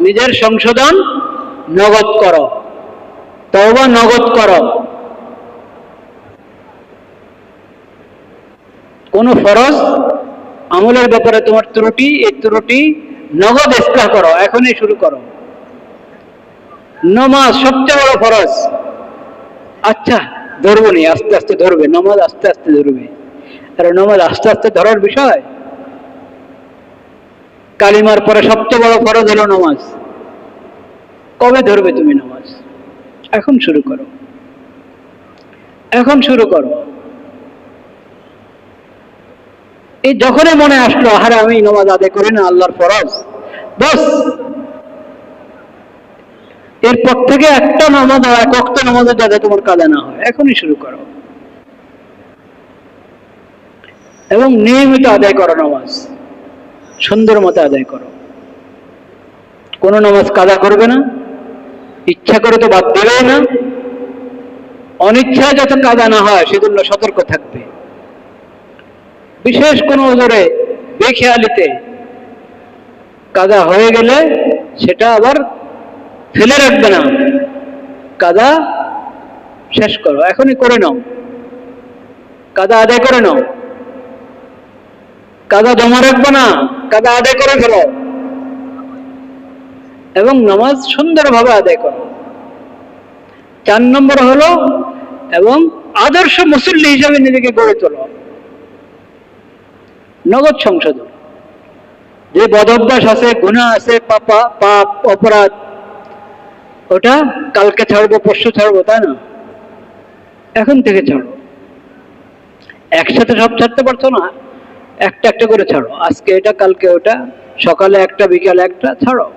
নিজের সংশোধন নগদ করো। তওবা নগদ করো। কোন ফরজ আমলের ব্যাপারে তোমার ত্রুটি, এই ত্রুটি নগদ ইসলাহ করো, এখনই শুরু করো। নমাজ সবচেয়ে বড় ফরজ। আচ্ছা ধরবো নি, আস্তে আস্তে ধরবে, নমাজ আস্তে আস্তে ধরবে। আর নমাজ আস্তে আস্তে ধরার বিষয়? কালিমার পরে সবচেয়ে বড় ফরজ হলো নামাজ। কবে ধরবে তুমি নামাজ? এখন শুরু করো। এখন শুরু করো। এই যখনই মনে আসলো আহারে আমি নামাজ আদায় করি না, আল্লাহর ফরজ, বস। এরপর থেকে একটা নামাজ আর এক অক্ত নামাজের যাতে তোমার কাজে না হয়। এখনই শুরু করো। এবং নিয়মিত আদায় করো নামাজ। সুন্দর মতো আদায় করো। কোন নামাজ কাদা করবে না, ইচ্ছা করে তো বাদ দেবে না। অনিচ্ছায় যত কাদা না হয়, সেজন্য সতর্ক থাকবে। বিশেষ কোনো ওজরে বেখেয়ালিতে কাদা হয়ে গেলে সেটা আবার ফেলে রাখবে না। কাদা শেষ করো, এখনই করে নাও। কাদা আদায় করে নাও। কাদা জমা রাখবে না, কাদা আদায় করে ফেলো। এবং নামাজ সুন্দরভাবে আদায় করো। চার নম্বর হলো, এবং আদর্শ মুসল্লি হিসাবে নিজেকে গড়ে তোলো। নগদ সংশোধন। যে বদভ্যাস আছে গুণা আছে, পাপা, পাপ, অপরাধ, ওটা কালকে ছাড়বো, পরশু ছাড়বো, তাই না? এখন থেকে ছাড়ো। একসাথে সব ছাড়তে পারছ না? একটা একটা করে ছাড়ো। আজকে এটা, কালকে ওটা, সকালে একটা, বিকালে একটা, ছাড়ো।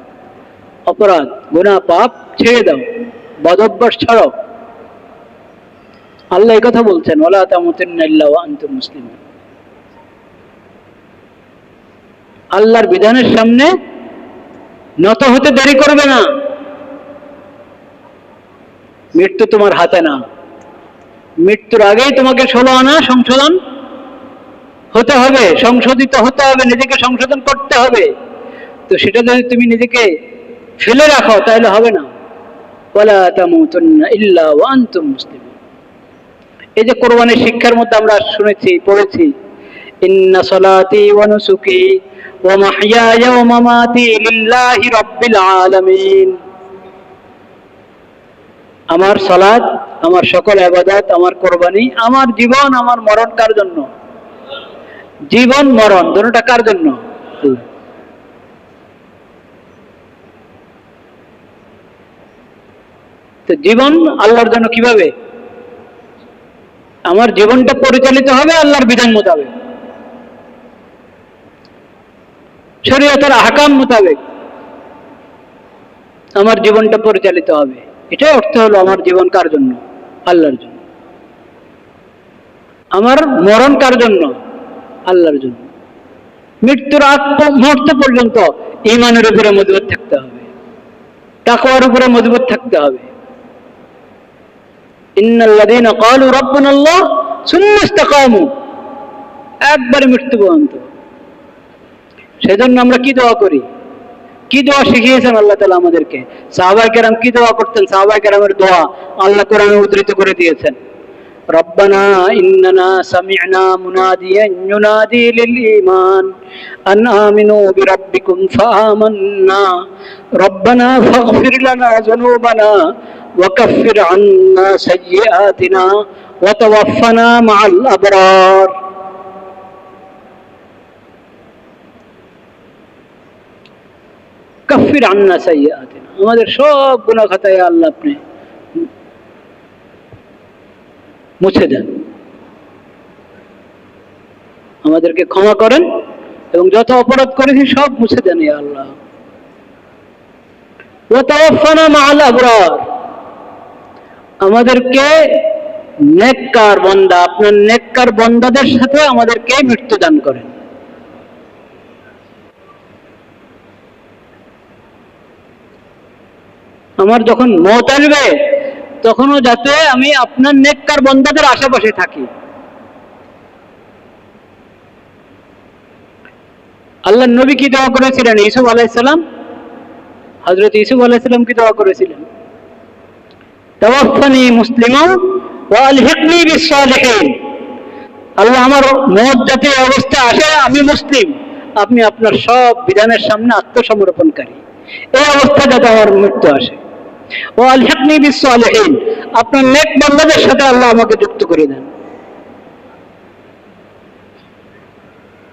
অপরাধ গুণা পাপ ছেড়ে দাও। বদভ্যাস ছাড়ো। আল্লাহ এই কথা বলছেন ওলা তামতিল্লাহ আন্তুম মুসলিম আল্লাহর বিধানের সামনে নত হতে দেরি করবে না। মৃত্যু তোমার হাতে না। মৃত্যুর আগেই তোমাকে ষোলো আনা সংশোধন হতে হবে, সংশোধিত হতে হবে, নিজেকে সংশোধন করতে হবে। তো সেটা যদি তুমি নিজেকে ফেলে রাখো, তাহলে হবে না। ওয়ালা তামুতুন্না ইল্লা ওয়া আনতুম মুসলিমুন। এই যে কোরবানির শিক্ষার মধ্যে আমরা শুনেছি, পড়েছি, ইন্না সলাতি ওয়া নুসুকি ওয়া মাহইয়ায়া ওয়া মামাতি লিল্লাহি রাব্বিল আলামিন। আমার সালাত, আমার সকল আবাদত আমার কোরবানি, আমার জীবন, আমার মরণ কার জন্য? জীবন, মরণ দুটোটা কার জন্য? জীবন আল্লাহর জন্য কীভাবে? আমার জীবনটা পরিচালিত হবে আল্লাহর বিধান মোতাবেক। শরীয়তের আহকাম মোতাবেক আমার জীবনটা পরিচালিত হবে। এটাই অর্থ হলো আমার জীবন কার জন্য? আল্লাহর জন্য। আমার মরণ কার জন্য? আল্লাহর জন্য। মৃত্যুর আগ মুহূর্ত পর্যন্ত ইমানের উপরে মজবুত থাকতে হবে। তাকওয়ার উপরে মজবুত থাকতে হবে। ইন্নাল্লাযীনা ক্বালু রাব্বুনাল্লাহ সুম্মা ইসতাকামু। একবারে মৃত্যু পর্যন্ত। সেজন্য আমরা কি দোয়া করি? কি দোয়া শিখিয়েছেন আল্লাহ তালা আমাদেরকে? সাহাবাই কেরাম কি দোয়া করতেন? সাহাবাই কেরামের দোয়া আল্লাহ কোরআনে উদ্ধৃত করে দিয়েছেন। ربنا إننا سمعنا مناديا ينادي للإيمان أن آمنوا بربكم فآمنا ربنا فاغفر لنا ذنوبنا وكفر عنا سيئاتنا وتوفنا مع الأبرار কাফির আন্না সাইয়াতিনা আমাদের সব গুনাহ খাতায় আল্লাহ আপনি মুছে দেন। আমাদেরকে ক্ষমা করেন এবং যত অপরাধ করেছি সব মুছে দেন আল্লাহ। আমাদেরকে নেককার বন্দা, আপনার নেককার বন্দাদের সাথে আমাদেরকে মৃত্যু দান করেন। আমার যখন মত আসবে তখনও যাতে আমি আপনার নেককার বন্দাদের আশেপাশে থাকি। আল্লাহ নবী কি দোয়া করেছিলেন? ইসুফ আলাইসালাম হজরত ইসুফ আলাইসাল্লাম কি দোয়া করেছিলেন? তাওয়াফানি মুসলিমা আল্লাহ আমার মত অবস্থা আসে, আমি মুসলিম। আপনি আপনার সব বিধানের সামনে আত্মসমর্পণকারী। এই অবস্থা যাতে আমার মৃত্যু আসে। ও আপনার নেক বান্দাদের সাথে আল্লাহ আমাকে যুক্ত করে দেন।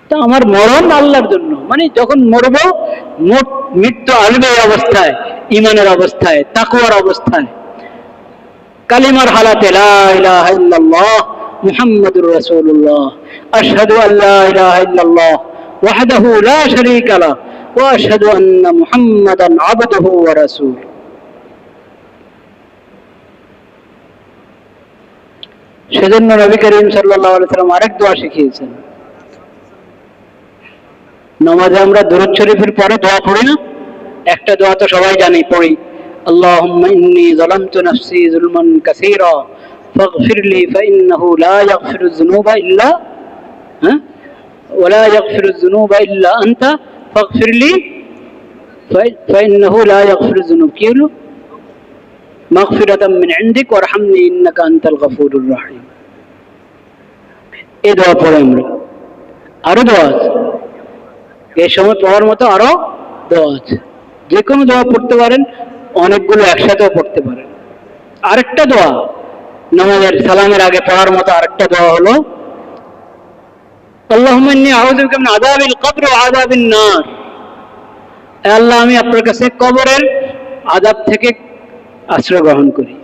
তো আমার মরণ আল্লাহর জন্য। মানে যখন মরব, মোট মৃত্যু আসবে অবস্থায় ইমানের অবস্থায় তাকুয়ার অবস্থায়। কালিমার হালাতে মুহাম্মাদুর রাসূলুল্লাহ। আশহাদু আল লা ইলাহা ইল্লাল্লাহ ওয়াহদাহু লা শারীকা লাহ ওয়া আশহাদু আন্না মুহাম্মাদান আবদুহু ওয়া রাসূলুহু সেজন্য নবী করিম সাল্লাল্লাহু আলাইহি সাল্লাম আরেক দোয়া শিখিয়েছেন নামাজে আমরা দুরূদ শরীফের পরে দোয়া পড়ি না একটা দোয়া তো সবাই জানি পড়ি اللهم إني ظلمت نفسي ظلما كثيرا فاغفر لي فإنه لا يغفر الذنوب إلا ها ولا يغفر الذنوب إلا أنت فاغفر لي فإ- فإنه لا يغفر الذنوب كيلو মাগফিরাতাম মিন ইনদিক ইন্নাকা আনতাল রহিম। এই দোয়া পড়ে আমরা। আরও দোয়া আছে। এই সময় পড়ার মতো আরও দোয়া আছে। যে কোনো দোয়া পড়তে পারেন, অনেকগুলো একসাথেও পড়তে পারেন। আরেকটা দোয়া, নামাজের সালামের আগে পড়ার মতো আরেকটা দোয়া হলো আল্লাহ, আমি আপনার কাছে কবরের আদাব থেকে আশ্রয় গ্রহণ করি।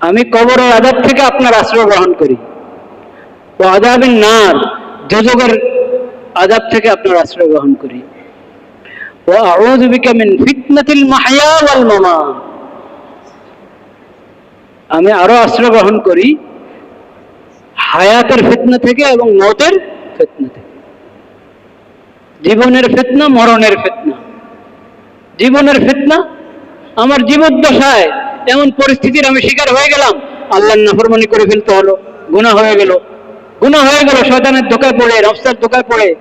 আমি কবরের আযাব থেকে আপনার আশ্রয় গ্রহণ করি। ও আযাবিন নার দুজকের আযাব থেকে আপনার আশ্রয় গ্রহণ করি। ও ফিতনাতিল ওয়াল আমি আরও আশ্রয় গ্রহণ করি হায়াতের ফিতনা থেকে এবং মতের ফিতনা থেকে। জীবনের ফিতনা, মরণের ফিতনা। জীবনের ফিতনা আমার জীবদ্দশায় এমন পরিস্থিতির আমি শিকার হয়ে গেলাম। আল্লাহ নাফরমানি করে ফেলতে হলো, গুনাহ হয়ে গেল। গুনাহ হয়ে গেল, শয়তানের ধোকায় পড়ে, রফসার ধোকায় পড়ে।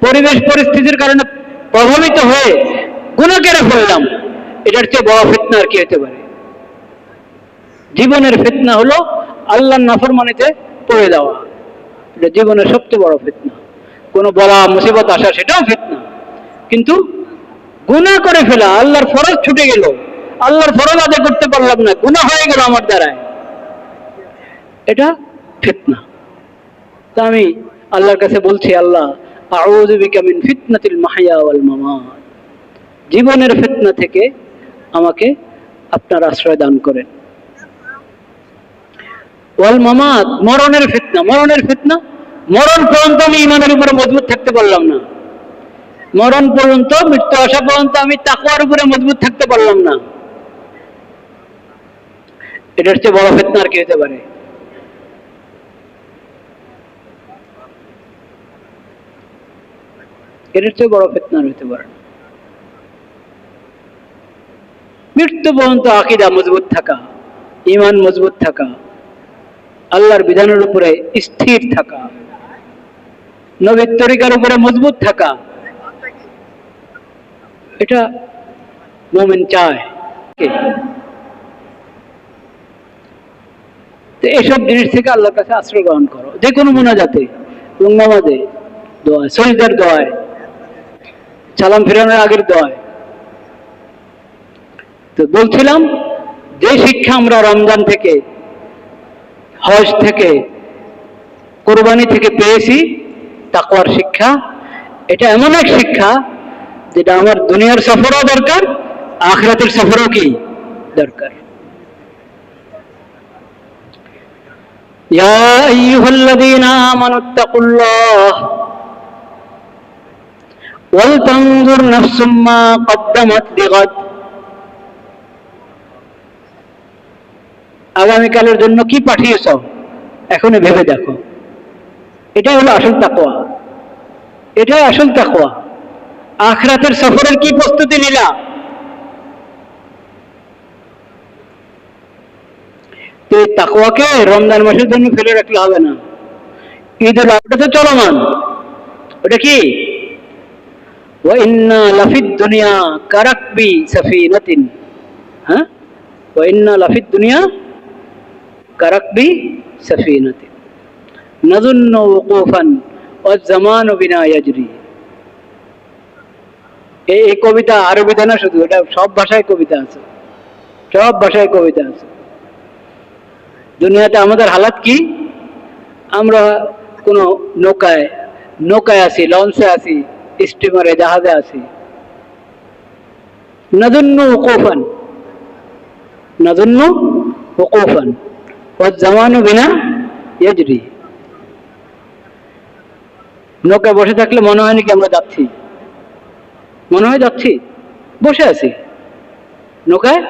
পরিবেশ পরিস্থিতির কারণে প্রভাবিত হয়ে গুনাহ কেড়ে ফেললাম। এটার চেয়ে বড় ফিতনা আর কি হতে পারে? জীবনের ফিতনা হলো আল্লাহর নাফরমানিতে পড়ে যাওয়া। এটা জীবনের সবচেয়ে বড় ফিতনা। কোনো বলা মুসিবত আসা সেটাও ফিতনা। কিন্তু গুনাহ করে ফেলা, আল্লাহর ফরজ ছুটে গেল। আল্লাহর ফরজ আদায় করতে পারলাম না, গুনাহ হয়ে গেল আমার দ্বারায়। এটা ফিতনা। তা আমি আল্লাহর কাছে বলছি, আল্লাহ, আউযু বিকা মিন ফিতনাতিল মাহইয়া ওয়াল মামাত। জীবনের ফিতনা থেকে আমাকে আপনার আশ্রয় দান করেন। ওয়াল মামাত, মরণের ফিতনা। মরণের ফিতনা, মরণ পর্যন্ত আমি ইমানের উপরে মজবুত থাকতে পারলাম না। মরণ পর্যন্ত, মৃত্যু আসা পর্যন্ত আমি তাকওয়ার উপরে মজবুত থাকতে পারলাম না। এটার চেয়ে বড় ফিতনা আর কি হতে পারে। এটার চেয়ে বড় ফিতনা হতে পারে। মৃত্যু পর্যন্ত আকিদা মজবুত থাকা ইমান মজবুত থাকা, আল্লাহর বিধানের উপরে স্থির থাকা, নবীর তরিকার উপরে মজবুত থাকা এটা মোমেন চায়। তো এসব জিনিস থেকে আল্লাহর কাছে আশ্রয় গ্রহণ করো। যে কোনো মোনাজাতে এবং নামাজে দোয়ায় সজদার দোয়ায়, সালাম ফেরানোর আগের দোয়ায়। তো বলছিলাম, যে শিক্ষা আমরা রমজান থেকে, হজ থেকে, কোরবানি থেকে পেয়েছি, তাকওয়ার শিক্ষা, এটা এমন এক শিক্ষা যেটা আমার দুনিয়ার সফরও দরকার আখরাতের সফরও কি দরকার يا أيها الذين آمنوا اتقوا الله ولتنظر نفس ما قدمت لغد আগামীকালের জন্য কি পাঠিয়েছ এখনই ভেবে দেখো এটাই হলো আসল তাকওয়া এটাই আসল তাকওয়া আখরাতের সফরের কি প্রস্তুতি নিলা তো এই তাকওয়াকে রমজান মাসের জন্য ফেলে রাখলে হবে না ঈদের আগে তো চলমান ওটা কি وإنا لفي الدنيا كركب سفينة ها وإنا لفي الدنيا كركب سفينة نظن وقوفا والزمان بنا يجري এই কবিতা আরবিতে না শুধু, এটা সব ভাষায় কবিতা আছে। সব ভাষায় কবিতা আছে। দুনিয়াতে আমাদের হালাত কি? আমরা কোনো নৌকায় নৌকায় আছি, লঞ্চে আছি স্টিমারে জাহাজে আছি। নদন্য ওকোফান নদন্য ওকোফান ও জামানো বিনা ইয়জরি। নৌকায় বসে থাকলে মনে হয় নাকি আমরা যাচ্ছি। মনে হয় যাচ্ছি। বসে আছি। নৌকায়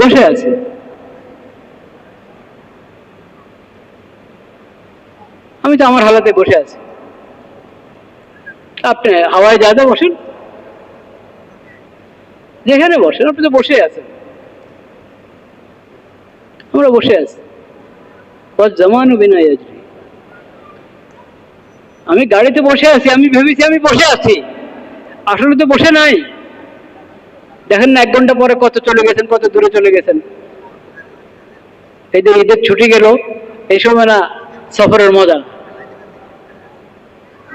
বসে আছি। আমি তো আমার হালাতে বসে আছি। আপনি হাওয়ায় জায়গা বসেন। যেখানে বসেন, আপনি তো বসে আছেন। আমরা বসে আছি। জমানো বিনয় আমি গাড়িতে বসে আছি, আমি ভেবেছি আমি বসে আছি। আসলে তো বসে নাই। দেখেন না, এক ঘণ্টা পরে কত চলে গেছেন, কত দূরে চলে গেছেন। এই যে ঈদের ছুটি গেল, এই সময় না সফরের মজা।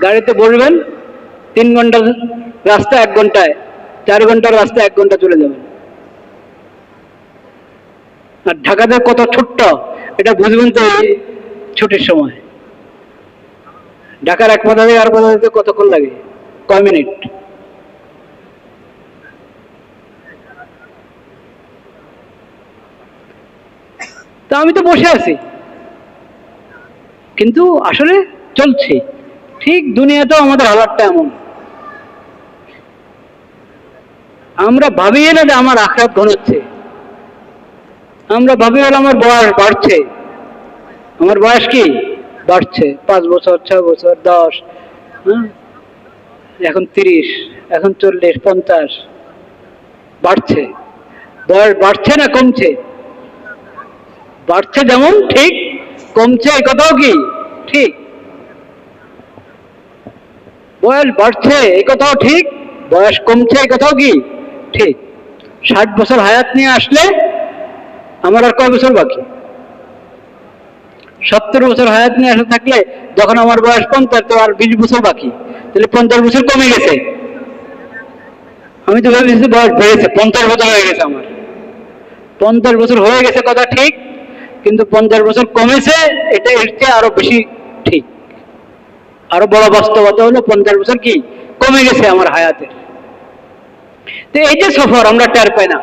গাড়িতে বসবেন, তিন ঘণ্টার রাস্তা এক ঘন্টায়, চার ঘণ্টার রাস্তা এক ঘণ্টা চলে যাবেন আর ঢাকাতে কত ছোট্ট, এটা বুঝবেন তো এই ছুটির সময়। ঢাকার এক পথা থেকে আর যেতে কতক্ষণ লাগে? কয় মিনিট? তা আমি তো বসে আছি। কিন্তু আসলে চলছে। ঠিক দুনিয়াতেও আমাদের হালাতটা এমন। আমরা ভাবি না যে আমার আখরাত ঘনাচ্ছে। আমরা ভাবি হলে আমার বয়স বাড়ছে। আমার বয়স কি? বাড়ছে। পাঁচ বছর, ছয় বছর, দশ হ্যাঁ? এখন তিরিশ, এখন চল্লিশ, পঞ্চাশ। বাড়ছে। বয়স বাড়ছে না কমছে? বাড়ছে যেমন, ঠিক কমছে, এই কথাও কি? ঠিক। বয়স বাড়ছে, এই কথাও ঠিক। বয়স কমছে, এই কথাও কি? ঠিক। ষাট বছর হায়াত নিয়ে আসলে আমার আর কয় বছর বাকি? সত্তর বছর হায়াত নিয়ে আসে থাকলে যখন আমার বয়স পঞ্চাশ, তো আর বিশ বছর বাকি। তাহলে পঞ্চাশ বছর কমে গেছে। আমি তো ভেবেছি বয়স বেড়েছে, পঞ্চাশ বছর হয়ে গেছে আমার। পঞ্চাশ বছর হয়ে গেছে কথা ঠিক। কিন্তু পঞ্চাশ বছর কমেছে, এটা এর চেয়ে আরও বেশি ঠিক। আরও বড় বাস্তবতা হলো পঞ্চাশ বছর কি? কমে গেছে আমার হায়াতের তো এই যে সফর, আমরা টের পাই না।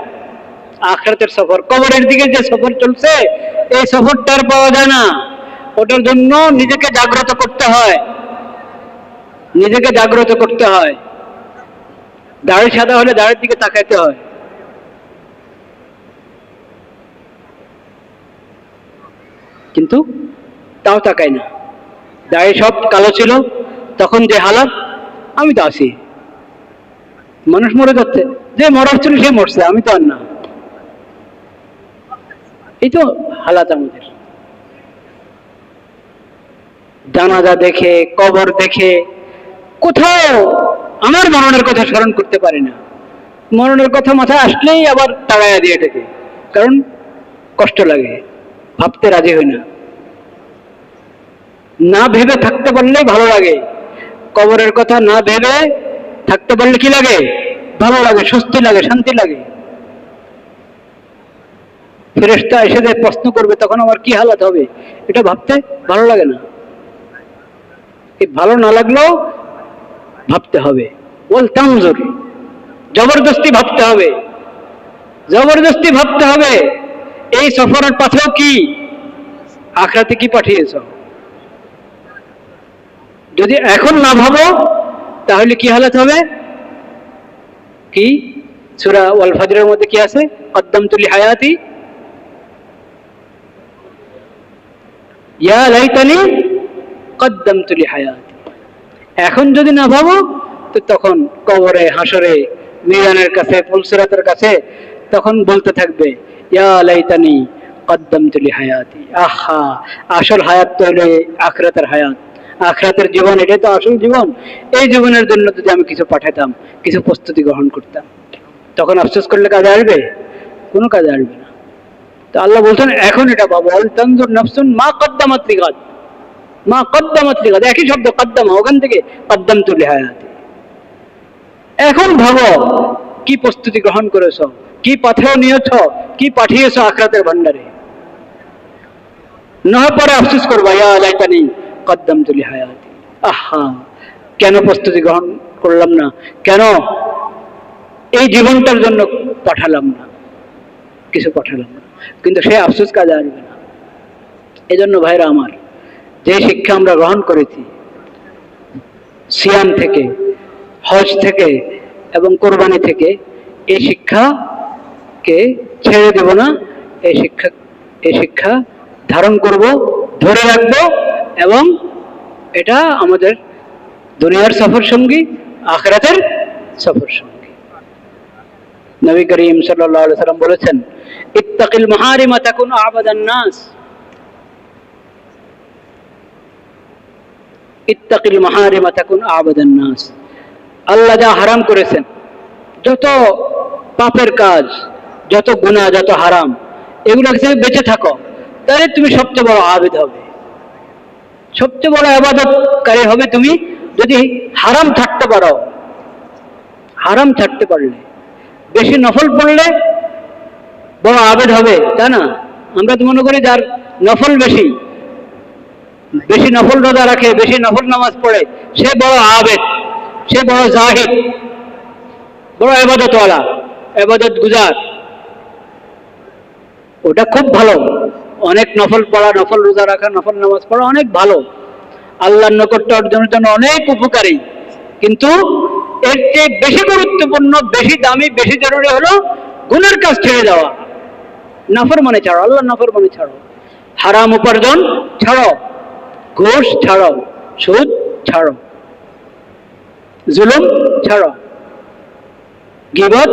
আখরাতের সফর, কবরের দিকে যে সফর চলছে, এই সফর টের পাওয়া যায় না। ওটার জন্য নিজেকে জাগ্রত করতে হয়। নিজেকে জাগ্রত করতে হয়। দাড়ি সাদা হলে দাড়ির দিকে তাকাইতে হয়। কিন্তু তাও তাকাই না দাড়ি সব কালো ছিল, তখন যে হালাত, আমি তো আছি। মানুষ মরে যাচ্ছে, যে মরার ছিল সে মরছে, আমি তো আর না। এই তো হালাত আমাদের। জানাজা দেখে, কবর দেখে, কোথাও আমার মরণের কথা স্মরণ করতে পারি না। মরণের কথা মাথায় আসলেই আবার তাড়াইয়া দিয়ে থাকে, কারণ কষ্ট লাগে। ভাবতে রাজি হই না। না ভেবে থাকতে পারলেই ভালো লাগে। কবরের কথা না ভেবে থাকতে পারলে কি লাগে? ভালো লাগে, স্বস্তি লাগে, শান্তি লাগে। ফেরেস্তা এসে যে প্রশ্ন করবে, তখন আমার কি হালাত হবে? এটা ভাবতে ভালো লাগে না। ভালো না লাগলেও ভাবতে হবে। বল তামজুর জবরদস্তি ভাবতে হবে। জবরদস্তি ভাবতে হবে। এই সফরের পাথেও কি? আখরাতে কি পাঠিয়েছ? যদি এখন না ভাবো, তাহলে কি হালাত হবে? কি? সুরা ওয়াল ফজরের মধ্যে কি আছে? কদ্দম তুলি হায়াতি। ইয়া লাইতানি কদ্দম তুলি হায়াতি। এখন যদি না ভাবো, তো তখন কবরে হাসরে মিজানের কাছে, ফুলসিরাতের কাছে তখন বলতে থাকবে ইয়া লাইতানি কদ্দম তুলি হায়াতি আহা, আসল হায়াত তো হলো আখরাতের হায়াত। আখরাতের জীবন, এটাই তো আসল জীবন। এই জীবনের জন্য যদি আমি কিছু পাঠাতাম, কিছু প্রস্তুতি গ্রহণ করতাম, তখন আফসোস করলে কাজে আসবে? কোনো কাজে আসবে না। তো আল্লাহ বলছেন, এখন এটা বাবু অল তন্দুর নফসুন মা কদ্দামাত লিগাত মা কদ্দামাত লিগাত একই শব্দ, কদ্দামা, ওখান থেকে কদ্দাম তুলে হায়াতি এখন ভাবো, কি প্রস্তুতি গ্রহণ করেছ? কি পাথেও নিয়েছ? কি পাঠিয়েছ আখরাতের ভান্ডারে? না পরে আফসোস করবা ইয়া লাইতানি তুলি হায়াতি। আহা, কেন প্রস্তুতি গ্রহণ করলাম না? কেন এই জীবনটার জন্য পাঠালাম না? কিছু পাঠালাম না। কিন্তু সে আফসোস কাজে আসবে না। এই জন্য ভাইরা আমার, যে শিক্ষা আমরা গ্রহণ করেছি, সিয়াম থেকে, হজ থেকে এবং কোরবানি থেকে, এই শিক্ষাকে ছেড়ে দেব না। এই শিক্ষা এই শিক্ষা ধারণ করব, ধরে রাখব এবং এটা আমাদের দুনিয়ার সফর সঙ্গী আখরাতের সফর সঙ্গী নবী করিম আলাইহি সাল্লাম বলেছেন, ইত্তাকিল মাহারিমা তাকুন আবাদান নাস। ইত্তাকিল মাহারিমা তাকুন আবাদান নাস। আল্লাহ যা হারাম করেছেন, যত পাপের কাজ যত গুনাহ, যত হারাম, এগুলো থেকে বেঁচে থাকো। তাহলে তুমি সবচেয়ে বড় আবেদ হবে। সবচেয়ে বড় আবাদতকারী হবে তুমি যদি হারাম থাকতে পারো। হারাম ছাড়তে পারলে। বেশি নফল পড়লে বড় আবেদ হবে তা না? আমরা তো মনে করি যার নফল বেশি বেশি নফল রোজা রাখে, বেশি নফল নামাজ পড়ে, সে বড় আবেদ, সে বড় জাহিদ, বড় এবাদতওয়ালা এবাদত গুজার। ওটা খুব ভালো। অনেক নফল পড়া, নফল রোজা রাখা, নফল নামাজ পড়া অনেক ভালো। আল্লাহর নৈকট্য অর্জনের জন্য অনেক উপকারী। কিন্তু এর চেয়ে বেশি গুরুত্বপূর্ণ, বেশি দামি, বেশি জরুরি হলো গুণের কাজ ছেড়ে দেওয়া। নফর মানে ছাড়ো আল্লাহ নফর মানে ছাড়ো। হারাম উপার্জন ছাড়ো, ঘুষ ছাড়ো, সুদ ছাড়ো, জুলুম ছাড়ো, গিবত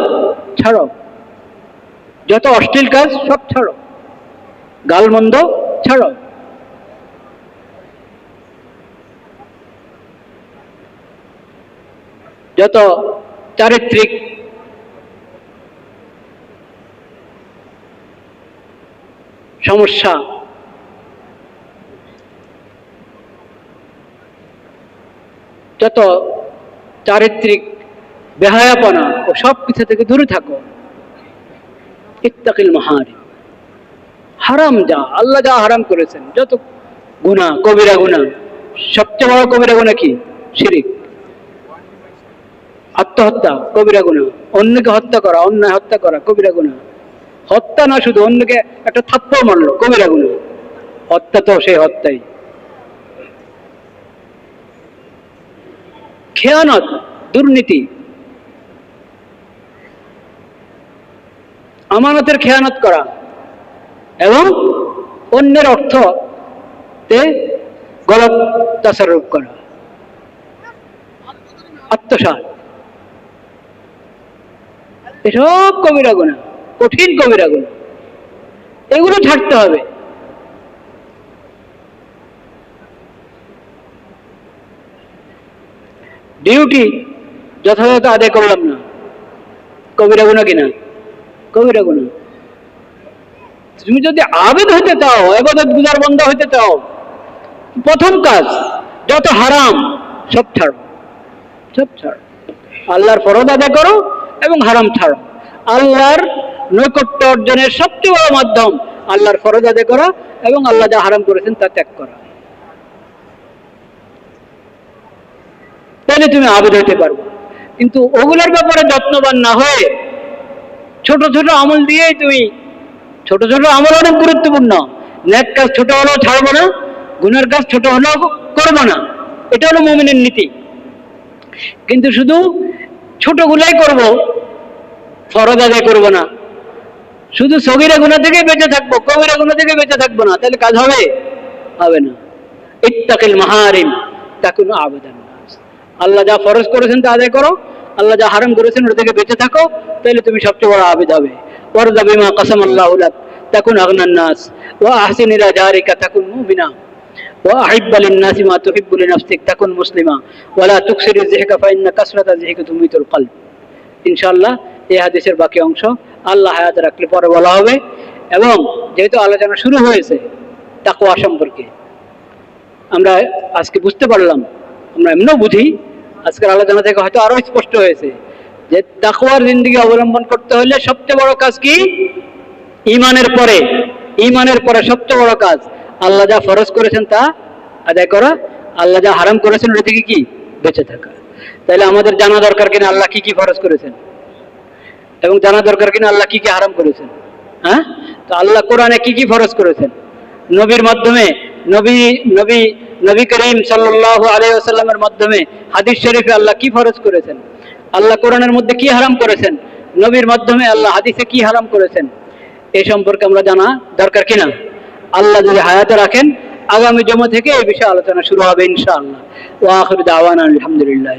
ছাড়ো। যত অশ্লীল কাজ, সব ছাড়ো। গালমন্দ ছাড়ো। যত চারিত্রিক সমস্যা, যত চারিত্রিক বেহায়াপনা ও সব কিছু থেকে দূরে থাকো। ইত্তাকিল মাহারি হারাম যা, আল্লাহ যা হারাম করেছেন, যত গুণা কবিরা গুণা সবচেয়ে বড় কবিরা গুণা কি? শিরিক। আত্মহত্যা, কবিরা গুণা অন্যকে হত্যা করা, অন্যায় হত্যা করা, কবিরা গুণা হত্যা না শুধু অন্যকে, একটা থাপ্পড় মারলো, কবিরা গুণা হত্যা তো সেই হত্যাই। খেয়ানত, দুর্নীতি আমানতের খেয়ানত করা এবং অন্যের অর্থতে গলত তাসারুপ করা। আত্মসাত এসব কবিরা গুণা, কঠিন কবিরা গুণা। এগুলো ছাড়তে হবে। ডিউটি যথাযথ আদায় করলাম না। কবিরা গুণা কিনা? কবিরা গুণা তুমি যদি আবেদ হইতে চাও, এবাদত গুজার বন্ধ হইতে চাও, প্রথম কাজ, যত হারাম, সব ছাড়ো। সব ছাড়ো। আল্লাহর ফরজ আদায় করো এবং হারাম ছাড়ো। আল্লাহর নৈকট্য অর্জনের সবচেয়ে বড় মাধ্যম আল্লাহর ফরজ আদায় করা এবং আল্লাহ যা হারাম করেছেন তা ত্যাগ করা। তাহলে তুমি আবেদ হইতে পারবে। কিন্তু ওগুলোর ব্যাপারে যত্নবান না হয়ে ছোট ছোট আমল দিয়েই তুমি ছোট ছোট আমল অনেক গুরুত্বপূর্ণ। ন্যাক কাজ ছোট হলেও ছাড়বো না, গুণের কাজ ছোট হলেও করব না। এটা হলো মোমিনের নীতি। কিন্তু শুধু ছোটগুলাই করব, ফরজ আদায় করব না। শুধু সগিরা গুণা থেকে বেঁচে থাকব কবিরা গুণা থেকে বেঁচে থাকব না, তাহলে কাজ হবে? হবে না। ইত্তাকিল মাহারিম, তাকুন আবেদন আল্লাহ যা ফরজ করেছেন তা আদায় করো। আল্লাহ যা হারাম করেছেন ওটা থেকে বেঁচে থাকো, তাহলে তুমি সবচেয়ে বড় আবেদ হবে। ওয়ারদা বিমা কাসাম আল্লাহ তাকুন নাস তাকুন লিন-নাস মা তাকুন মুসলিমা, ওয়া লা তুকসির যিহকা কাসরাতা হাদিসের বাকি অংশ আল্লাহ হায়াত রাখলে পরে বলা হবে। এবং যেহেতু আলোচনা শুরু হয়েছে, তাকওয়া সম্পর্কে, আমরা আজকে বুঝতে পারলাম, আমরা এমনও বুঝি আজকের আলোচনা থেকে হয়তো আরও স্পষ্ট হয়েছে যে তাকওয়ার জিন্দগি অবলম্বন করতে হলে সবচেয়ে বড় কাজ কি? ইমানের পরে ইমানের পরে সবচেয়ে বড় কাজ। আল্লাহ যা ফরজ করেছেন তা আদায় করা, আল্লাহ যা হারাম করেছেন ওটা থেকে কি? বেঁচে থাকা। তাহলে আমাদের জানা দরকার কিনা আল্লাহ কি কি ফরজ করেছেন? এবং জানা দরকার কিনা আল্লাহ কি কি হারাম করেছেন? হ্যাঁ? তো আল্লাহ কোরআনে কি কি ফরজ করেছেন? নবীর মাধ্যমে নবী নবী নবী করিম সাল্লাল্লাহু আলী আসাল্লামের মাধ্যমে হাদিস শরীফে আল্লাহ কি ফরজ করেছেন? আল্লাহ কোরআনের মধ্যে কি হারাম করেছেন? নবীর মাধ্যমে আল্লাহ হাদিসে কি হারাম করেছেন? এ সম্পর্কে আমরা জানা দরকার কিনা? আল্লাহ যদি হায়াতে রাখেন, আগামী জমা থেকে এই বিষয়ে আলোচনা শুরু হবে ইনশাআল্লাহ। ওয়া আখির দাওয়ানা আলহামদুলিল্লাহ